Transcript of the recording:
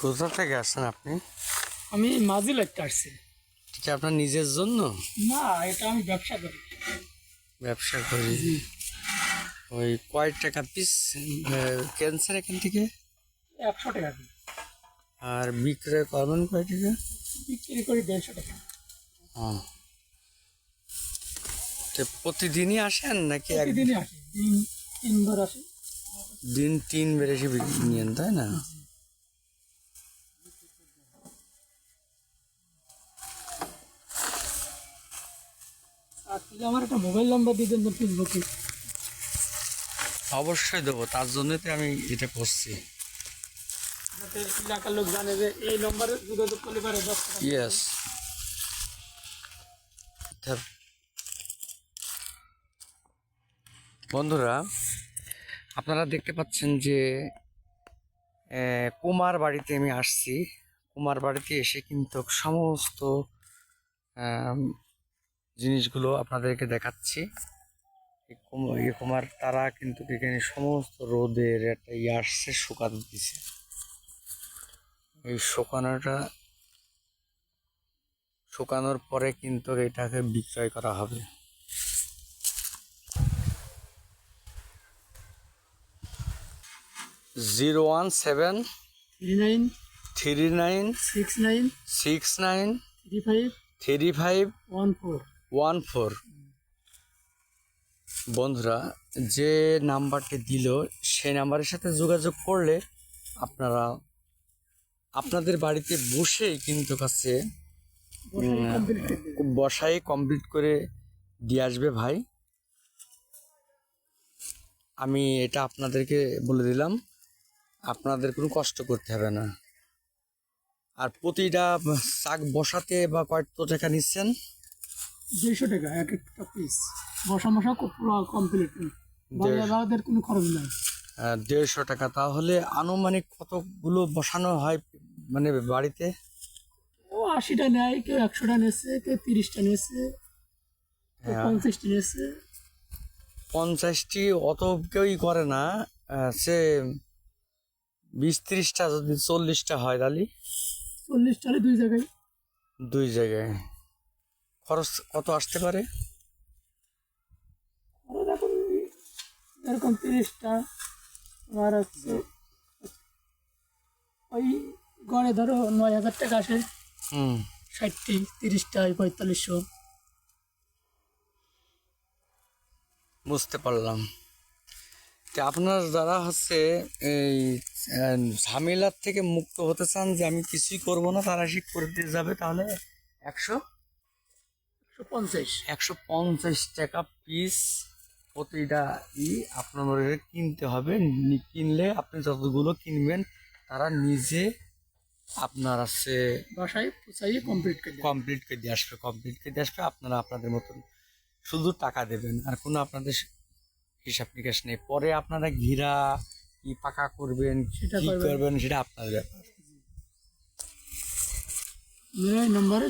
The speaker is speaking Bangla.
কোথা থেকে আসছেন আপনি? আমি মাঝি লাগতে আসছি। এটা কি আপনার নিজের জন্য? না এটা আমি ব্যবসা করি। ব্যবসা করি। ওই কয় টাকা পিস ক্যান্সার এখান থেকে? একশো টাকা আর বিক্রয় করবেন কয় টাকা? বিক্রি করি দেড়শো টাকা। তো প্রতিদিনই আসেন নাকি এক প্রতিদিনই আসি। দিন তিনবার আসি। দিন তিন বের এসে বিক্রি নিয়েন তাই না? আমার একটা মোবাইল নাম্বার দিয়ে দেন ফেসবুকে অবশ্যই দেবো তার জন্যই তো আমি এটা করছি। যাতে এলাকার লোক জানে যে এই নম্বরে যোগাযোগ করলে পারে ইয়েস বন্ধুরা আপনারা দেখতে পাচ্ছেন যে কুমার বাড়িতে আমি আসছি। কুমার বাড়িতে এসে কিন্তু সমস্ত জিনিসগুলো আপনাদেরকে দেখাচ্ছি। এই কুমার তারা কিন্তু এখানে সমস্ত রোদের একটা ইয়ে আসছে শুকাতে দিছে। এই শুকানোটা শুকানোর পরে কিন্তু এটাকে বিক্রয় করা হবে। Zero one seven three nine three nine six nine six nine three five three five one four one four. বন্ধুরা যে নাম্বারটি দিল সেই নাম্বারের সাথে যোগাযোগ করলে আপনারা আপনাদের বাড়িতে বসেই কিন্তু কাছে বসাই কমপ্লিট করে দিয়ে আসবে ভাই। আমি এটা আপনাদেরকে বলে দিলাম আপনাদের কোনো কষ্ট করতে হবে না। আর প্রতিটা চাক বসাতে বা কয়েকটা টাকা নিচ্ছেন দেড়শো টাকা এক একটা পিস বসা মশা পুরো কমপ্লিট বাজারদের কোনো খরচ নাই। দেড়শো টাকা। তাহলে আনুমানিক কতগুলো বসানো হয় মানে বাড়িতে? ও আশিটা নেয় কেউ একশোটা নিয়েছে কেউ তিরিশটা নিয়েছে কেউ হ্যাঁ। পঞ্চাশটা নিয়েছে পঞ্চাশটি অত কেউই করে না। সে বিশ ত্রিশটা যদি চল্লিশটা হয় তাহলে? চল্লিশটা হলে দুই জায়গায়। দুই জায়গায়। খরচ কত আসতে পারে? খরচ এখন এরকম তিরিশটা তোমার হচ্ছে ওই গড়ে ধরো নয় হাজার টাকা আসে। ষাটটি তিরিশটা ওই পঁয়তাল্লিশশো। বুঝতে পারলাম। তো আপনার যারা হচ্ছে এই ঝামেলার থেকে মুক্ত হতে চান যে আমি কিছুই করব না তারা সে করে দিয়ে যাবে তাহলে একশো? একশো পঞ্চাশ। একশো পঞ্চাশ টাকা পিস প্রতিটা ই আপনাদের কিনতে হবে। কিনলে আপনি যতগুলো কিনবেন তারা নিজে আপনার আছে বাসায় পুচাইয়ে কমপ্লিট করে কমপ্লিট করে দিয়ে আসবে কমপ্লিট করে দিয়ে আসবে আপনারা আপনাদের মতন শুধু টাকা দেবেন। আর কোনো আপনাদের হিসাব নিকাশ নেই। পরে আপনারা ঘিরা কি পাকা করবেন সেটা করবেন। করবেন সেটা আপনাদের ব্যাপার। নম্বরে